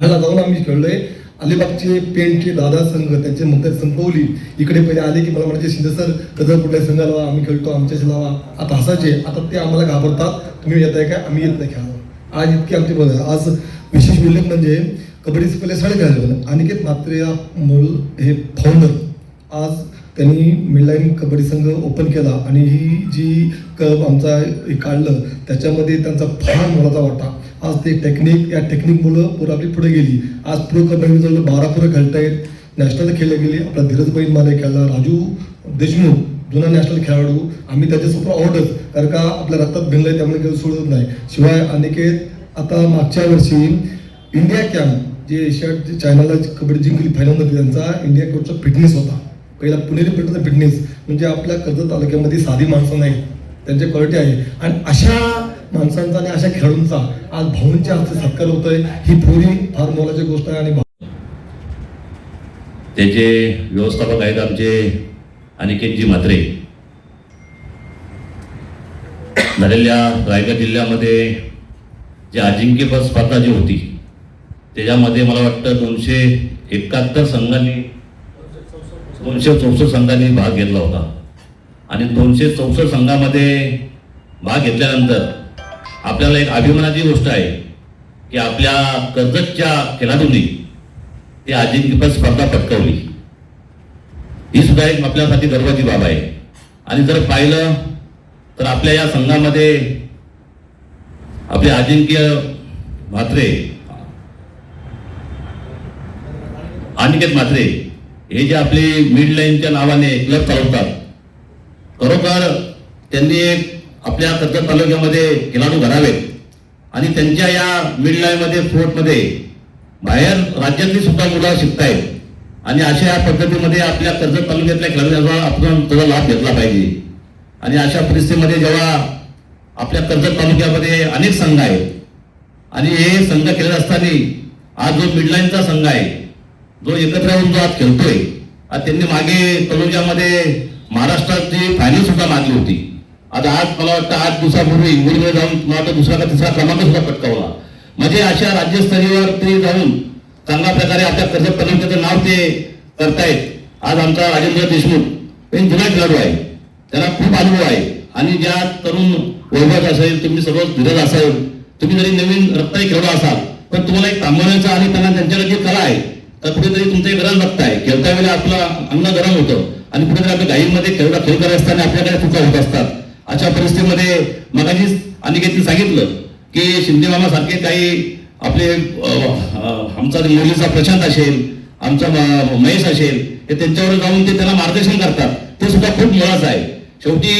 ह्याला जाऊन आम्ही खेळलोय. अलिबागचे पेंटचे दादा संघ त्यांचे मत संपवली इकडे पहिले आले की मला म्हणायचे शिंदे सर कदर कुठल्या संघाला लावा आम्ही खेळतो आमच्याशी लावा. आता हसायचे आता ते आम्हाला घाबरतात. तुम्ही येत आहे काय? आम्ही येत नाही खेळायला. आज इतकी आमचे बदल आज विशेष उल्लेख म्हणजे कबड्डीचे पहिले साडे खेळायचे अनिकेत मात्रे हे फाउंडर आज त्यांनी मिडलाईन कबड्डी संघ ओपन केला आणि ही जी कप आमचा काढलं त्याच्यामध्ये त्यांचा फार मोलाचा वाटा. आज ते टेक्निक या टेक्निकमुळं पुरं आपली पुढे गेली. आज प्रो कबड्डी जवळ बारा पोरं खेळतायत. नॅशनल खेळले गेले. आपला धीरज बैन खेळला. राजू देशमुख जुना नॅशनल खेळाडू. आम्ही त्याच्यासोबत आवडत. कारण का आपल्या रक्तात भिनलंय त्यामुळे काही सोडत नाही. शिवाय अनिकेत आता मागच्या वर्षी इंडिया कॅम्प जे एशियाड जे चायनाला कबड्डी जिंकली फायनलमध्ये त्यांचा इंडिया कॅम्पचा फिटनेस होता. पहिला पुणेरी पेटचा फिटनेस म्हणजे आपल्या कर्जत तालुक्यामध्ये साधी माणसं नाही. त्यांचे क्वालिटी आहे. आणि अशा माणसांचा आणि अशा खेळाडूंचा आज भाऊंच्या हस्ते सत्कार होतोय. ही थोडी फार मोलाची गोष्ट आहे आणि त्याचे व्यवस्थापक आहेत आमचे अनिकेतजी म्हात्रे. झालेल्या रायगड जिल्ह्यामध्ये जी अजिंक्यपद स्पर्धा जी होती त्याच्यामध्ये मला वाटतं दोनशे एकाहत्तर संघांनी दोनशे चौसष्ट संघांनी भाग घेतला होता. आणि दोनशे चौसष्ट संघामध्ये भाग घेतल्यानंतर आपल्याला एक अभिमानाची गोष्ट आहे की आपल्या कर्जतच्या खेळाडूंनी ती अजिंक्यपद स्पर्धा पटकावली. ही सुद्धा एक आपल्यासाठी गर्वाची बाब आहे. आणि जर पाहिलं तर आपल्या या संघामध्ये आपले अजिंक्य म्हात्रे अनिकेत म्हात्रे हे जे आपले मिड लाईनच्या नावाने क्लब चालवतात. खरोखर त्यांनी एक आपल्या कर्जत तालुक्यामध्ये खेळाडू घडावेत. आणि त्यांच्या या मिड लाईनमध्ये फोर्टमध्ये बाहेर राज्यातली सुद्धा मुलं शिकतायत. आणि अशा या पद्धतीमध्ये आपल्या कर्जत तालुक्यातल्या खेळाडूंचा आपण थोडा लाभ घेतला पाहिजे. आणि अशा परिस्थितीमध्ये जेव्हा आपल्या कर्जत तालुक्यामध्ये अनेक संघ आहेत आणि हे संघ खेळत असताना आज जो मिडलाईनचा संघ आहे जो एकत्र येऊन जो आज खेळतोय आज त्यांनी मागे तालुक्यामध्ये महाराष्ट्राची फायनल सुद्धा मागली होती. आता आज मला वाटतं आठ दिवसापूर्वी इंग्लंडमध्ये जाऊन मला वाटतं दुसरा का तिसरा क्रमांक सुद्धा पटकावला. म्हणजे अशा राज्यस्तरीयवर ते जाऊन चांगल्या प्रकारे आपल्या कर्जत तालुक्याचं नाव ते करतायत. आज आमचा राजेंद्र देशमुख हे जुना खेळाडू आहे. त्याला खूप अनुभव आहे. आणि ज्या तरुण वैभव असेल तुम्ही सर्व धीरज असाल तुम्ही जरी नवीन रत्ताही खेळला असाल पण तुम्हाला एक थांबवण्याचा आणि त्यांना त्यांच्याकडे जी कला आहे तर कुठेतरी तुमचं गरम बघताय. खेळता वेळेला आपलं अंगण गरम होतं. आणि कुठेतरी आपल्या गाईमध्ये खेळता खेळ करत असताना आपल्याकडे चुका होत असतात. अशा परिस्थितीमध्ये मगाशीच अनिकेतने सांगितलं की शिंदे मामा सारखे काही आपले आमचा मुलीचा प्रशांत असेल आमचा महेश असेल हे त्यांच्यावर जाऊन ते त्यांना मार्गदर्शन करतात. ते सुद्धा खूप मोलाचं आहे. शेवटी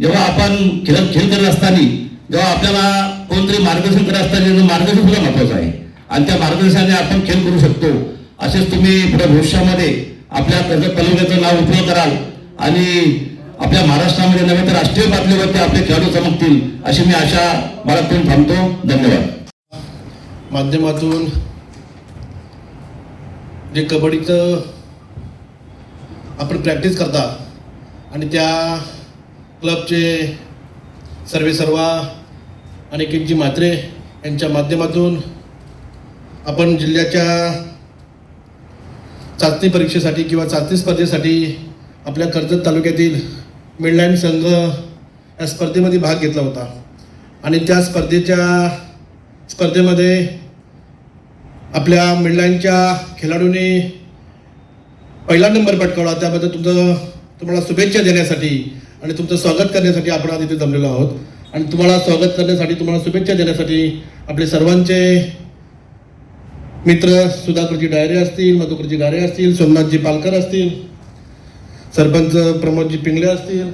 जेव्हा आपण खेळ खेळ करत असताना जेव्हा आपल्याला कोणतरी मार्गदर्शन करत असताना मार्गदर्शन सुद्धा महत्वाचं आहे. आणि त्या मार्गदर्शनाने आपण खेळ करू शकतो. असेच तुम्ही पुढे भविष्यामध्ये आपल्या कर्जत तालुक्याचं नाव उपयोग कराल आणि आपल्या महाराष्ट्रामध्ये नव्हे तर राष्ट्रीय पातळीवरती आपले खेळाडू चमकतील अशी मी आशा बाळगून थांबतो. धन्यवाद. माध्यमातून जे कबड्डीचं आपण प्रॅक्टिस करता आणि त्या क्लबचे सर्वे सर्वा आणि किंची म्हात्रे यांच्या माध्यमातून आपण जिल्ह्याच्या चाचणी परीक्षेसाठी किंवा चाचणी स्पर्धेसाठी आपल्या कर्जत तालुक्यातील मिडलँड संघ या स्पर्धेमध्ये भाग घेतला होता. आणि त्या स्पर्धेच्या स्पर्धेमध्ये आपल्या मिडलँडच्या खेळाडूंनी पहिला नंबर पटकावला. त्याबद्दल तुमचं तुम्हाला शुभेच्छा देण्यासाठी आणि तुमचं स्वागत करण्यासाठी आपण आज इथे जमलेलो आहोत. आणि तुम्हाला स्वागत करण्यासाठी तुम्हाला शुभेच्छा देण्यासाठी आपले सर्वांचे मित्र सुधाकरजी डायरे असतील मधुकरजी गारे असतील सोमनाथजी पालकर असतील सरपंच प्रमोदजी पिंगले असतील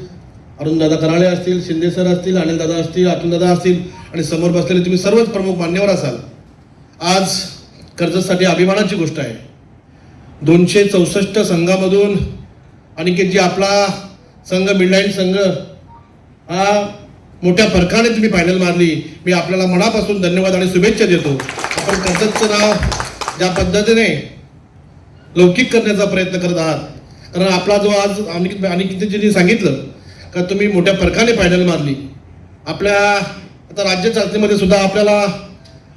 अरुणदादा कराळे असतील शिंदे सर असतील अनिलदादा असतील अतुलदादा असतील आणि समोर बसलेले तुम्ही सर्वच प्रमुख मान्यवर असाल. आज कर्जतसाठी अभिमानाची गोष्ट आहे. दोनशे चौसष्ट संघामधून अनिकेतजी आपला संघ मिडलाईन संघ हा मोठ्या फरकाने तुम्ही फायनल मारली. मी आपल्याला मनापासून धन्यवाद आणि शुभेच्छा देतो. आपण कसंच नाव ज्या पद्धतीने लौकिक करण्याचा प्रयत्न करत आहात. कारण आपला जो आज अनिकेत अनिकितजींनी सांगितलं का तुम्ही मोठ्या फरकाने फायनल मारली. आपल्या आता राज्य चाचणीमध्ये सुद्धा आपल्याला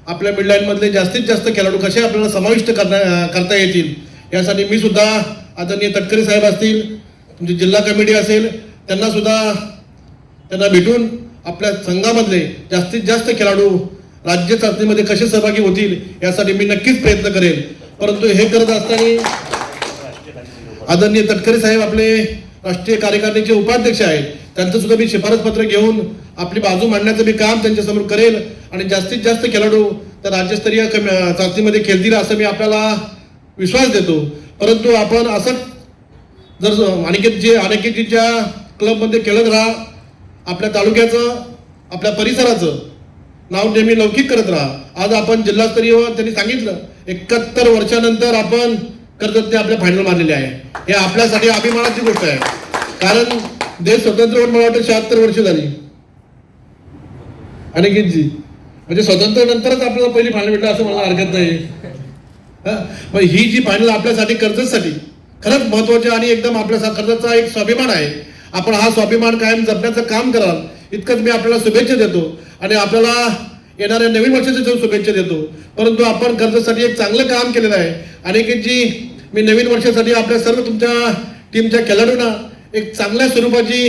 आपल्या मिडलाईनमधले जास्तीत जास्त खेळाडू कसे आपल्याला समाविष्ट करण्या करता येतील यासाठी मी सुद्धा आदरणीय तटकरे साहेब असतील तुमची जिल्हा कमिटी असेल त्यांना सुद्धा त्यांना भेटून आपल्या संघामधले जास्तीत जास्त खेळाडू राज्य चाचणीमध्ये कसे सहभागी होतील यासाठी मी नक्कीच प्रयत्न करेन. परंतु हे करत असताना आदरणीय तटकरे साहेब आपले राष्ट्रीय कार्यकारिणीचे उपाध्यक्ष आहेत. त्यांचं सुद्धा मी शिफारस पत्र घेऊन आपली बाजू मांडण्याचं मी काम त्यांच्यासमोर करेल आणि जास्तीत जास्त खेळाडू तर राज्यस्तरीय चाचणीमध्ये खेळतील असं मी आपल्याला विश्वास देतो. परंतु आपण असं जर अनिकेतजी अनिकेतजीच्या क्लबमध्ये खेळत राहा आपल्या तालुक्याचं आपल्या परिसराचं नाव नेहमी लौकिक करत राहा. आज आपण जिल्हास्तरीय त्यांनी सांगितलं एकाहत्तर वर्षानंतर आपण कर्जतने आपल्या फायनल मारलेले आहे. हे आपल्यासाठी अभिमानाची गोष्ट आहे. कारण देश स्वतंत्र होऊन मला वाटतं शहात्तर वर्ष झाली. अनिकेतजी म्हणजे स्वतंत्र नंतरच आपल्याला पहिली फायनल भेटलं असं मला हरकत नाही. हा? ही जी फायनल आपल्यासाठी कर्जतसाठी खरंच महत्वाची आणि एकदम आपल्या कर्जतचा एक स्वाभिमान आहे. आपण हा स्वाभिमान कायम जपण्याचं काम कराल. इतकंच मी आपल्याला शुभेच्छा देतो. आणि आपल्याला येणाऱ्या नवीन वर्षाच्या सुद्धा शुभेच्छा देतो. परंतु आपण कर्जासाठी एक चांगलं काम केलेलं आहे. आणि की जी मी नवीन वर्षासाठी आपल्या सर्व तुमच्या टीमच्या खेळाडूंना एक चांगल्या स्वरूपाची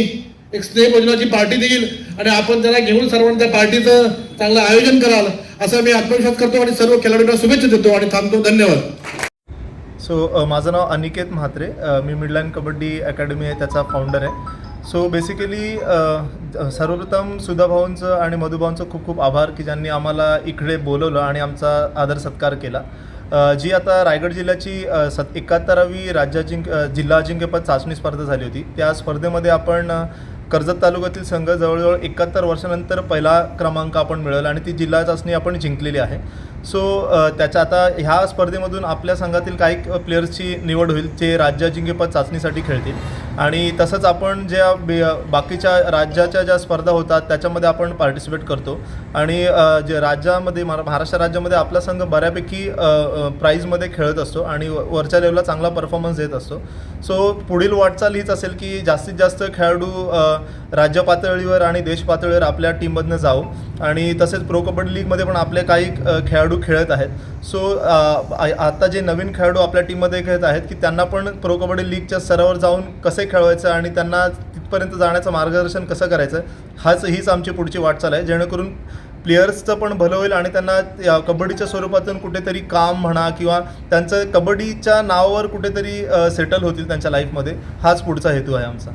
एक स्नेहभोजनाची पार्टी देईल. आणि आपण त्याला घेऊन सर्वांच्या त्या पार्टीचं चांगलं आयोजन कराल असा मी आत्मविश्वास करतो आणि सर्व खेळाडूंना शुभेच्छा देतो आणि थांबतो. धन्यवाद. सो माझं नाव अनिकेत म्हात्रे. मी मिडलँड कबड्डी अकॅडमी आहे त्याचा फाउंडर आहे. सो बेसिकली uh, uh, सर्वप्रथम सुधाभाऊंचं आणि मधुभाऊंचं खूप खूप आभार की ज्यांनी आम्हाला इकडे बोलवलं आणि आमचा आदर सत्कार केला. जी आता रायगड जिल्ह्याची सत एकाहत्तरावी राज्य जिंक जिल्हा अजिंक्यपद चाचणी स्पर्धा झाली होती. त्या स्पर्धेमध्ये आपण कर्जत तालुक्यातील संघ जवळजवळ एकाहत्तर वर्षानंतर पहिला क्रमांक आपण मिळवला आणि ती जिल्हा चाचणी आपण जिंकलेली आहे. सो त्याच्या आता ह्या स्पर्धेमधून आपल्या संघातील काही प्लेयर्सची निवड होईल जे राज्य अजिंक्यपद चाचणीसाठी खेळतील. आणि तसंच आपण ज्या बे बाकीच्या राज्याच्या ज्या स्पर्धा होतात त्याच्यामध्ये आपण पार्टिसिपेट करतो. आणि जे राज्यामध्ये महा- महाराष्ट्र राज्यामध्ये आपला संघ बऱ्यापैकी प्राईजमध्ये खेळत असतो आणि वरच्या लेवलला चांगला परफॉर्मन्स देत असतो. सो पुढील वाटचाल हीच असेल की जास्तीत जास्त खेळाडू राज्य पातळीवर आणि देश पातळीवर आपल्या टीममधनं जाऊ आणि तसेच प्रो कबड्डी लीगमध्ये पण आपले काही खेळाडू खेळत आहेत. सो आता जे नवीन खेळाडू आपल्या टीममध्ये खेळत आहेत की त्यांना पण प्रो कबड्डी लीगच्या स्तरावर जाऊन कसे खेळवायचं आणि त्यांना तिथपर्यंत जाण्याचं मार्गदर्शन कसं करायचं हाच हीच आमची पुढची वाटचाल आहे. जेणेकरून प्लेयर्सचं पण भलं होईल आणि त्यांना कबड्डीच्या स्वरूपातून कुठेतरी काम म्हणा किंवा त्यांचं कबड्डीच्या नावावर कुठेतरी सेटल होतील त्यांच्या लाईफमध्ये हाच पुढचा हेतू आहे आमचा.